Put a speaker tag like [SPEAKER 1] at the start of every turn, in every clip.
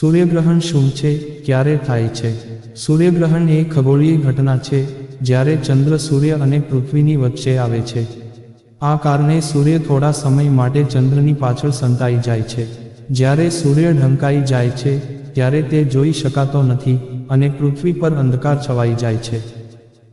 [SPEAKER 1] સૂર્યગ્રહણ શું છે? ક્યારે થાય છે? સૂર્યગ્રહણ એ ખગોળીય ઘટના છે, જ્યારે ચંદ્ર, સૂર્ય અને પૃથ્વીની વચ્ચે આવે છે. આ કારણે સૂર્ય થોડા સમય માટે ચંદ્રની પાછળ સંતાઈ જાય છે. જ્યારે સૂર્ય ઢંકાઈ જાય છે, ત્યારે તે જોઈ શકાતો નથી અને પૃથ્વી પર અંધકાર છવાઈ જાય છે.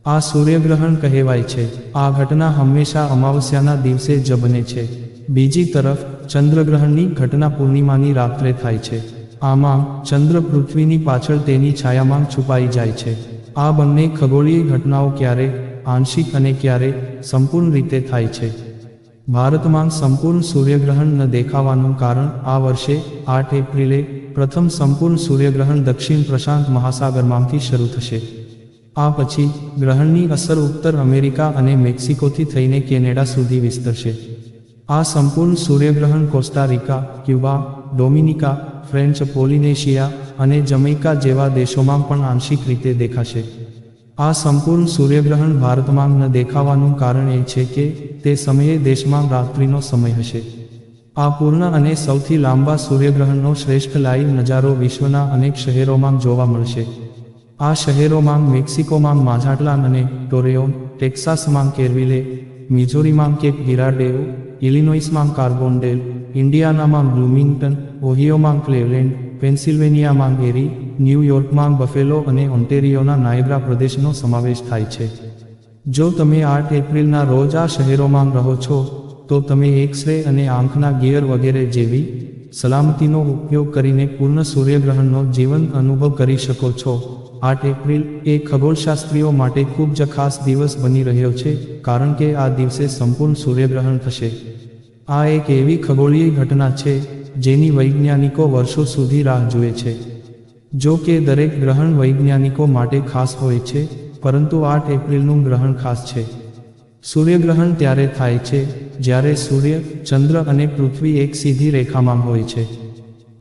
[SPEAKER 1] આ સૂર્યગ્રહણ કહેવાય છે. આ ઘટના હંમેશા અમાવસ્યાના દિવસે જ બને છે. બીજી તરફ, ચંદ્રગ્રહણની ઘટના પૂર્ણિમાની રાત્રે થાય છે. આમાં ચંદ્ર પૃથ્વીની પાછળ તેની છાયામાં છુપાઈ જાય છે. આ બંને ખગોળીય ઘટનાઓ ક્યારે આંશિક અને ક્યારે સંપૂર્ણ રીતે થાય છે. ભારતમાં સંપૂર્ણ સૂર્યગ્રહણ ન દેખાવાનું કારણ આ વર્ષે આઠ એપ્રિલે પ્રથમ સંપૂર્ણ સૂર્યગ્રહણ દક્ષિણ પ્રશાંત મહાસાગરમાંથી શરૂ થશે. આ પછી ગ્રહણની અસર ઉત્તર અમેરિકા અને મેક્સિકોથી થઈને કેનેડા સુધી વિસ્તરશે. આ સંપૂર્ણ સૂર્યગ્રહણ Costa Rica Cuba, Dominica French, Polynesia અને જમૈકા જેવા દેશોમાં પણ આંશિક રીતે દેખાશે. આ સંપૂર્ણ સૂર્યગ્રહણ ભારતમાં ન દેખાવાનું કારણ એ છે કે તે સમયે દેશમાં રાત્રિનો સમય હશે. આ પૂર્ણ અને સૌથી લાંબા સૂર્યગ્રહણનો શ્રેષ્ઠ લાઈવ નજારો વિશ્વના અનેક શહેરોમાં જોવા મળશે. આ શહેરોમાં મેક્સિકોમાં માઝાટલાન અને ટોરેયોન ટેક્સાસમાં કેરવિલે, મિઝોરીમાં કેપ હિરાડેવ ઇલિનોઇસમાં કાર્બોન્ડેલ ઇન્ડિયાનામાં બ્લુમિંગ્ટન ઓહિયોમાં ક્લેવલેન્ડ પેન્સિલ્વેનિયામાં એરી ન્યૂયોર્કમાં બફેલો અને ઓન્ટેરિયોના નાયબ્રા પ્રદેશનો સમાવેશ થાય છે. જો તમે આઠ એપ્રિલના રોજ આ શહેરોમાં રહો છો, તો તમે એક્સ-રે અને આંખના ગિયર વગેરે જેવી સલામતીનો ઉપયોગ કરીને પૂર્ણ સૂર્યગ્રહણનો જીવંત અનુભવ કરી શકો છો. આઠ એપ્રિલ એ ખગોળશાસ્ત્રીઓ માટે ખૂબ જ ખાસ દિવસ બની રહ્યો છે, કારણ કે આ દિવસે સંપૂર્ણ સૂર્યગ્રહણ થશે. આ એક એવી ખગોળીય ઘટના છે જેની વૈજ્ઞાનિકો વર્ષો સુધી રાહ જુએ છે. જો કે દરેક ગ્રહણ વૈજ્ઞાનિકો માટે ખાસ હોય છે, પરંતુ આઠ એપ્રિલનું ગ્રહણ ખાસ છે. સૂર્યગ્રહણ ત્યારે થાય છે, જ્યારે સૂર્ય, ચંદ્ર અને પૃથ્વી એક સીધી રેખામાં હોય છે.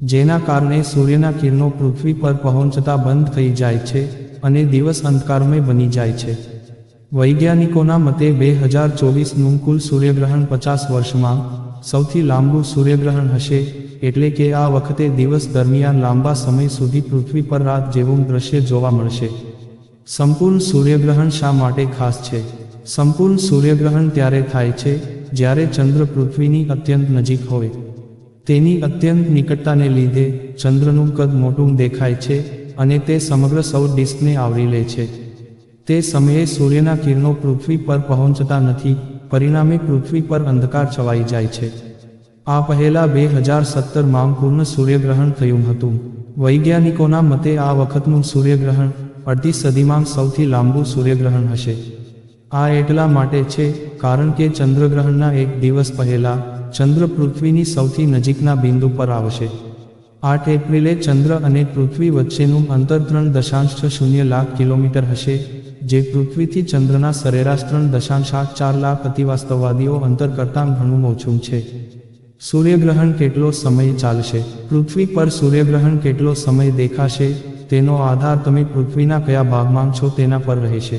[SPEAKER 1] જેના કારણે સૂર્યના કિરણો પૃથ્વી પર પહોંચતા બંધ થઈ જાય છે અને દિવસ અંધકારમય બની જાય છે. વૈજ્ઞાનિકોના મતે બે હજાર ચોવીસનું કુલ સૂર્યગ્રહણ પચાસ વર્ષમાં સૌથી લાંબુ સૂર્યગ્રહણ હશે એટલે કે આ વખતે દિવસ દરમિયાન લાંબા સમય સુધી પૃથ્વી પર રાત જેવું દ્રશ્ય જોવા મળશે. સંપૂર્ણ સૂર્યગ્રહણ શા માટે ખાસ છે? સંપૂર્ણ સૂર્યગ્રહણ ત્યારે થાય છે, જ્યારે ચંદ્ર પૃથ્વીની અત્યંત નજીક હોય. તેની અત્યંત નિકટતાને લીધે ચંદ્રનું કદ મોટું દેખાય છે અને તે સમગ્ર સૌર ડિસ્કને આવરી લે છે. તે સમયે સૂર્યના કિરણો પૃથ્વી પર પહોંચતા નથી, પરિણામે પૃથ્વી પર અંધકાર છવાઈ જાય છે. આ પહેલા બે હજાર સત્તરમાં પૂર્ણ સૂર્યગ્રહણ થયું હતું. વૈજ્ઞાનિકોના મતે આ વખતનું સૂર્યગ્રહણ અડધી સદીમાં સૌથી લાંબુ સૂર્યગ્રહણ હશે. આ એટલા માટે છે કારણ કે ચંદ્રગ્રહણના એક દિવસ પહેલા ચંદ્ર પૃથ્વીની સૌથી નજીકના બિંદુ પર આવશે. આઠ એપ્રિલે ચંદ્ર અને પૃથ્વી વચ્ચેનું અંતર ત્રણ દશાંશ શૂન્ય લાખ કિલોમીટર હશે, જે પૃથ્વીથી ચંદ્રના સરેરાશ ત્રણ દશાંશ આઠ ચાર લાખ અતિવાસ્તવવાદીઓ અંતર કરતાં ઘણું ઓછું છે. સૂર્યગ્રહણ કેટલો સમય ચાલશે? પૃથ્વી પર સૂર્યગ્રહણ કેટલો સમય દેખાશે? તેનો આધાર તમે પૃથ્વીના કયા ભાગમાં છો તેના પર રહેશે.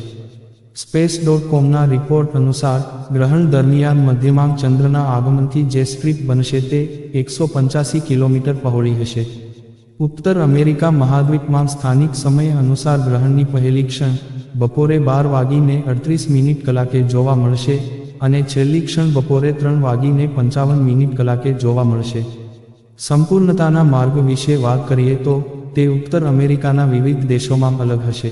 [SPEAKER 1] સ્પેસ ડોટ કોમના રિપોર્ટ અનુસાર, ગ્રહણ દરમિયાન મધ્યમાં ચંદ્રના આગમનથી જે સ્ટ્રીપ બનશે તે એકસો પંચ્યાસી કિલોમીટર પહોળી હશે. ઉત્તર અમેરિકા મહાદ્વીપમાં સ્થાનિક સમય અનુસાર ગ્રહણની પહેલી ક્ષણ બપોરે બાર વાગીને અડત્રીસ મિનિટ કલાકે જોવા મળશે. અને છેલ્લી ક્ષણ બપોરે ત્રણ વાગીને પંચાવન મિનિટ કલાકે જોવા મળશે. સંપૂર્ણતાના માર્ગ વિશે વાત કરીએ તો, તે ઉત્તર અમેરિકાના વિવિધ દેશોમાં અલગ હશે.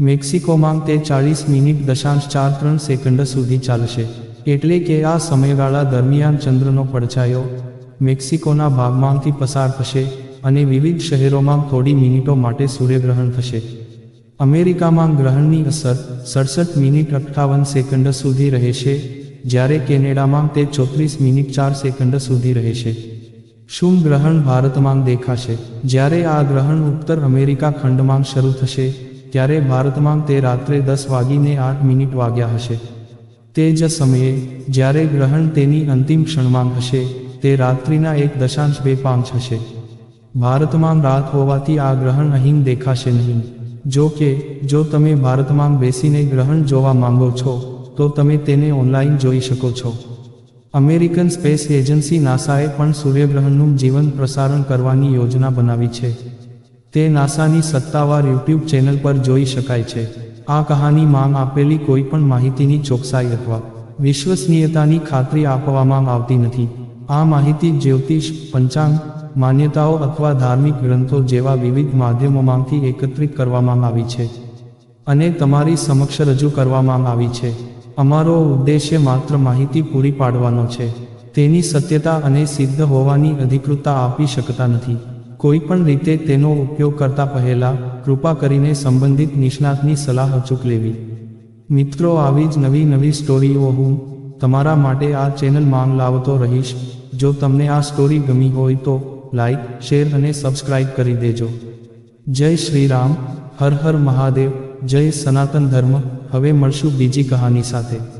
[SPEAKER 1] મેક્સિકોમાં તે ચાળીસ મિનિટ દશાંશ ચાર ત્રણ સેકન્ડ સુધી ચાલશે. એટલે કે આ સમયગાળા દરમિયાન ચંદ્રનો પડછાયો મેક્સિકોના ભાગમાંથી પસાર થશે અને વિવિધ શહેરોમાં થોડી મિનિટો માટે સૂર્યગ્રહણ થશે. અમેરિકામાં ગ્રહણની અસર સડસઠ મિનિટ અઠ્ઠાવન સેકન્ડ સુધી રહેશે જ્યારે કેનેડામાં તે ચોત્રીસ મિનિટ ચાર સેકન્ડ સુધી રહેશે શું ગ્રહણ ભારતમાં દેખાશે? જ્યારે આ ગ્રહણ ઉત્તર અમેરિકા ખંડમાં શરૂ થશે, ત્યારે ભારતમાં તે રાત્રે દસ વાગીને આઠ મિનિટ વાગ્યા હશે. તે જ સમયે, જ્યારે ગ્રહણ તેની અંતિમ ક્ષણમાં હશે, તે રાત્રિના એક દશાંશ બે પાંચ હશે. ભારતમાં રાત હોવાથી આ ગ્રહણ અહીં દેખાશે નહીં. જો કે, જો તમે ભારતમાં બેસીને ગ્રહણ જોવા માંગો છો, તો તમે તેને ઓનલાઈન જોઈ શકો છો. અમેરિકન સ્પેસ એજન્સી નાસાએ પણ સૂર્યગ્રહણનું જીવન પ્રસારણ કરવાની યોજના બનાવી છે. તે નાસાની સત્તાવાર યુટ્યુબ ચેનલ પર જોઈ શકાય છે. આ કહાની માંગ આપેલી કોઈ પણ માહિતીની ચોકસાઈ અથવા વિશ્વસનીયતાની ખાતરી આપવામાં આવતી નથી. આ માહિતી જ્યોતિષ, પંચાંગ માન્યતાઓ અથવા ધાર્મિક ગ્રંથો જેવા વિવિધ માધ્યમોમાંથી એકત્રિત કરવામાં આવી છે અને તમારી સમક્ષ રજૂ કરવામાં આવી છે. અમારો ઉદ્દેશ્ય માત્ર માહિતી પૂરી પાડવાનો છે. તેની સત્યતા અને સિદ્ધ હોવાની અધિકૃતતા આપી શકતા નથી. કોઈ પણ રીતે તેનો ઉપયોગ કરતા પહેલા કૃપા કરીને સંબંધિત નિષ્ણાતની સલાહ અચૂક લેવી. મિત્રો, આવી જ નવી નવી સ્ટોરીઓ હું તમારા માટે આ ચેનલમાં લાવતો રહીશ. જો તમને આ સ્ટોરી ગમી હોય તો લાઈક શેર અને સબસ્ક્રાઇબ કરી દેજો. જય શ્રી રામ, હર હર મહાદેવ, જય સનાતન ધર્મ. હવે મળશું બીજી કહાની સાથે.